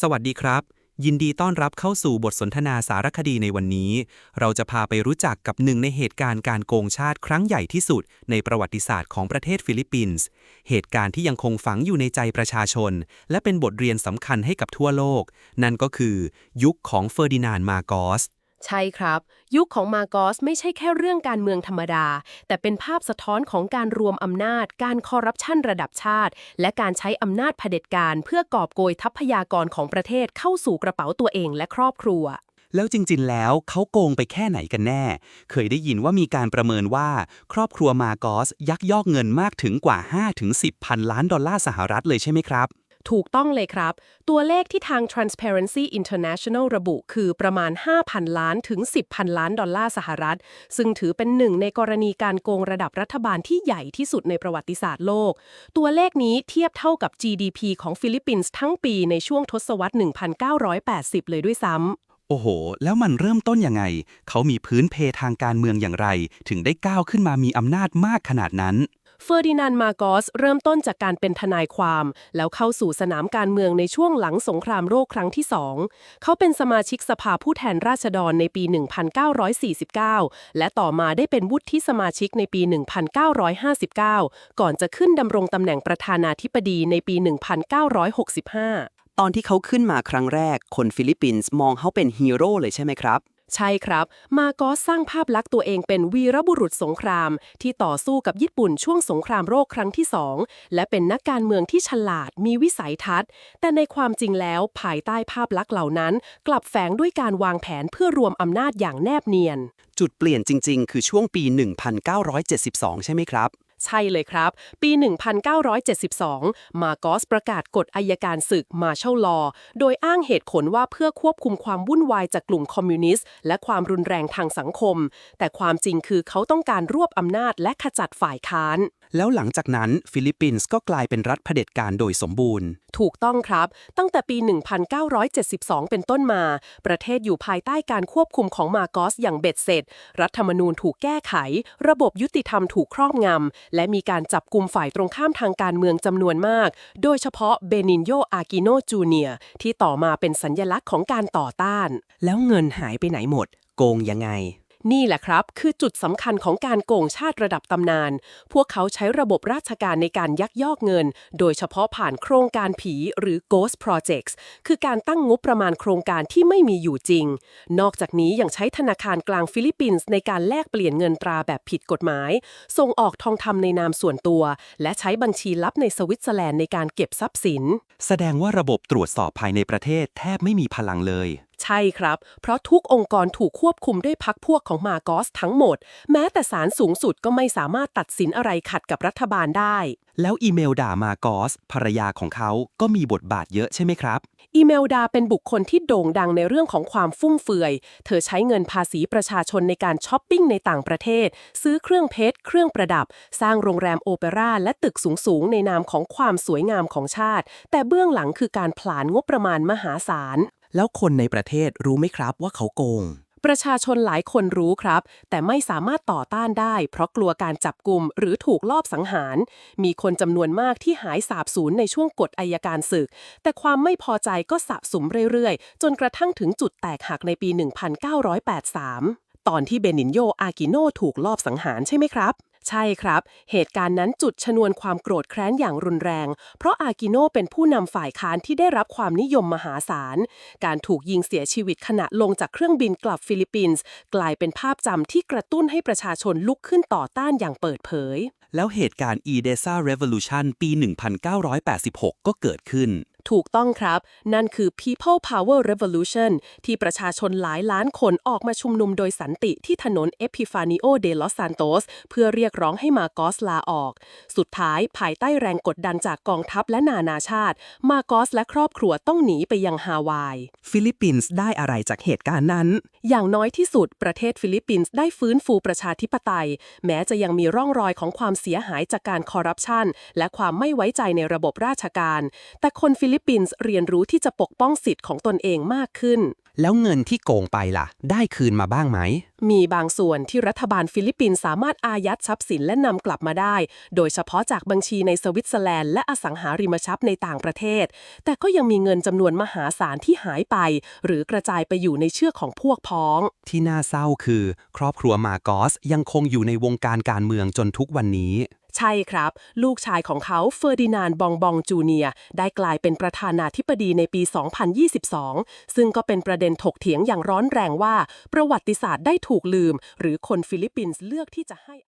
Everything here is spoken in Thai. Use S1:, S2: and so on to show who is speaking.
S1: สวัสดีครับ ยินดีต้อนรับเข้าสู่บทสนทนาสารคดีในวันนี้ เราจะพาไปรู้จักกับหนึ่งในเหตุการณ์การโกงชาติครั้งใหญ่ที่สุด ในประวัติศาสตร์ของประเทศฟิลิปปินส์ เหตุการณ์ที่ยังคงฝังอยู่ในใจประชาชน และเป็นบทเรียนสำคัญให้กับทั่วโลก นั่นก็คือ ยุคของเฟอร์ดินานด์มาโกส
S2: ใช่ครับ ยุคของมาโกสไม่ใช่แค่เรื่องการเมืองธรรมดา แต่เป็นภาพสะท้อนของการรวมอำนาจ การคอร์รัปชันระดับชาติ และการใช้อำนาจเผด็จการ เพื่อกอบโกยทรัพยากรของประเทศเข้าสู่กระเป๋าตัวเองและครอบครัว
S1: แล้วจริง ๆ แล้วเขาโกงไปแค่ไหนกันแน่ เคยได้ยินว่ามีการประเมินว่า ครอบครัวมาโกสยักยอกเงินมากถึงกว่า 5-10 พันล้านดอลลาร์สหรัฐเลยใช่ไหมครับ
S2: ถูกต้องเลยครับ ตัวเลขที่ทาง Transparency International ระบุคือประมาณ 5,000 ล้านถึง 10,000 ล้านดอลลาร์สหรัฐ ซึ่งถือเป็นหนึ่งในกรณีการโกงระดับรัฐบาลที่ใหญ่ที่สุดในประวัติศาสตร์โลก ตัวเลขนี้เทียบเท่ากับ GDP ของฟิลิปปินส์ทั้งปีในช่วงทศวรรษ 1980 เลยด้วยซ้ำ
S1: โอ้โห แล้วมันเริ่มต้นยังไง เขามีพื้นเพทางการเมืองอย่างไร ถึงได้ก้าวขึ้นมามีอำนาจมากขนาดนั้น
S2: เฟอร์ดินานด์มาโกสเริ่มต้นจากการเป็นทนายความ แล้วเข้าสู่สนามการเมืองในช่วงหลังสงครามโลกครั้งที่สองเขาเป็นสมาชิกสภาผู้แทนราษฎรในปี 1949 และต่อมาได้เป็นวุฒิสมาชิกในปี 1959 ก่อนจะขึ้นดำรงตำแหน่งประธานาธิบดีในปี 1965
S3: ตอนที่เขาขึ้นมาครั้งแรก คนฟิลิปปินส์มองเขาเป็นฮีโร่เลยใช่ไหมครับ
S2: ใช่ครับ มาโกสสร้างภาพลักษณ์ตัวเองเป็นวีรบุรุษสงคราม ที่ต่อสู้กับญี่ปุ่นช่วงสงครามโลกครั้งที่สองและเป็นนักการเมืองที่ฉลาดมีวิสัยทัศน์ แต่ในความจริงแล้วภายใต้ภาพลักษณ์เหล่านั้น กลับแฝงด้วยการวางแผนเพื่อรวมอำนาจอย่างแนบเนียน
S3: จุดเปลี่ยนจริง ๆ คือช่วงปี 1972 ใช่ไหมครับ
S2: ใช่เลยครับ ปี 1972 มาโกสประกาศกฎอายการศึกมาเชลลอ โดยอ้างเหตุผลว่าเพื่อควบคุมความวุ่นวายจากกลุ่มคอมมิวนิสต์ และความรุนแรงทางสังคม แต่ความจริงคือเขาต้องการรวบอำนาจและขจัดฝ่ายค้าน
S1: แล้วหลังจากนั้นฟิลิปปินส์ก็กลายเป็นรัฐเผด็จการโดยสมบูรณ์
S2: ถูกต้องครับ ตั้งแต่ปี 1972 เป็นต้นมา ประเทศอยู่ภายใต้การควบคุมของมาโกสอย่างเบ็ดเสร็จ รัฐธรรมนูญถูกแก้ไข ระบบยุติธรรมถูกครอบงำ และมีการจับกลุ่มฝ่ายตรงข้ามทางการเมืองจำนวนมาก โดยเฉพาะเบนินโยอากิโนจูเนียที่ต่อมาเป็นสัญญลักษณ์ของการต่อต้าน
S3: แล้วเงินหายไปไหนหมด โกงยังไง
S2: นี่แหละครับ คือจุดสำคัญของการโกงชาติระดับตำนาน พวกเขาใช้ระบบราชการในการยักยอกเงิน โดยเฉพาะผ่านโครงการผีหรือ ghost projects คือการตั้งงบประมาณโครงการที่ไม่มีอยู่จริง นอกจากนี้ยังใช้ธนาคารกลางฟิลิปปินส์ในการแลกเปลี่ยนเงินตราแบบผิดกฎหมาย ส่งออกทองคำในนามส่วนตัว และใช้บัญชีลับในสวิตเซอร์แลนด์ในการเก็บทรัพย์สิน
S1: แสดงว่าระบบตรวจสอบภายในประเทศแทบไม่มีพลังเลย
S2: ใช่ครับ เพราะทุกองค์กรถูกควบคุมด้วยพักพวกของมาโกสทั้งหมด แม้แต่ศาลสูงสุดก็ไม่สามารถตัดสินอะไรขัดกับรัฐบาลได้
S1: แล้วอีเมลด่ามาโกสภรรยาของเขาก็มีบทบาทเยอะใช่ไหมครับ
S2: อีเมลดาเป็นบุคคลที่โด่งดังในเรื่องของความฟุ่มเฟือย เธอใช้เงินภาษีประชาชนในการช้อปปิ้งในต่างประเทศ ซื้อเครื่องเพชร เครื่องประดับ สร้างโรงแรมโอเปร่าและตึกสูงๆในนามของความสวยงามของชาติ แต่เบื้องหลังคือการผลาญงบประมาณมหาศาล
S3: แล้วคนในประเทศรู้ไหมครับว่าเขาโกง
S2: ประชาชนหลายคนรู้ครับ แต่ไม่สามารถต่อต้านได้ เพราะกลัวการจับกลุ่มหรือถูกลอบสังหาร มีคนจำนวนมากที่หายสาบสูญในช่วงกฎอายการศึก แต่ความไม่พอใจก็สะสมเรื่อยๆ จนกระทั่งถึงจุดแตกหักในปี 1983 ตอนที่เบนินโยอากิโนถูกลอบสังหารใช่ไหมครับ ใช่ครับ เหตุการณ์นั้นจุดชนวนความโกรธแค้นอย่างรุนแรง เพราะอากิโนเป็นผู้นำฝ่ายค้านที่ได้รับความนิยมมหาศาล การถูกยิงเสียชีวิตขณะลงจากเครื่องบินกลับฟิลิปปินส์กลายเป็นภาพจำที่กระตุ้นให้ประชาชนลุกขึ้นต่อต้านอย่างเปิดเผย
S1: แล้วเหตุการณ์ Edesa Revolution ปี 1986 ก็เกิดขึ้น
S2: ถูกต้องครับ นั่นคือ People Power Revolution ที่ประชาชนหลายล้านคนออกมาชุมนุมโดยสันติที่ถนน Epifanio de los Santos เพื่อเรียกร้องให้มาโกสลาออก สุดท้ายภายใต้แรงกดดันจากกองทัพและนานาชาติ มาโกสและครอบครัวต้องหนีไปยังฮาวาย
S3: ฟิลิปปินส์ได้อะไรจากเหตุการณ์นั้น
S2: อย่างน้อยที่สุดประเทศฟิลิปปินส์ได้ฟื้นฟูประชาธิปไตย แม้จะยังมีร่องรอยของความเสียหายจากการคอร์รัปชันและความไม่ไว้ใจในระบบราชการ แต่คนฟิลิปปินส์เรียนรู้ที่จะปกป้องสิทธิ์ของตนเองมากขึ้น
S1: แล้วเงินที่โกงไปล่ะ ได้คืนมาบ้างไหม
S2: มีบางส่วนที่รัฐบาลฟิลิปปินส์สามารถอายัดทรัพย์สินและนำกลับมาได้ โดยเฉพาะจากบัญชีในสวิตเซอร์แลนด์และอสังหาริมทรัพย์ในต่างประเทศ แต่ก็ยังมีเงินจำนวนมหาศาลที่หายไป หรือกระจายไปอยู่ในเชือกของพวกพ้อง
S1: ที่น่าเศร้าคือ ครอบครัวมาโกสยังคงอยู่ในวงการการเมืองจนทุกวันนี้
S2: ใช่ครับ ลูกชายของเขาเฟอร์ดินานด์บองบองจูเนียได้กลายเป็นประธานาธิบดีในปี 2022 ซึ่งก็เป็นประเด็นถกเถียงอย่างร้อนแรงว่า ประวัติศาสตร์ได้ถูกลืม หรือคนฟิลิปปินส์เลือกที่จะให้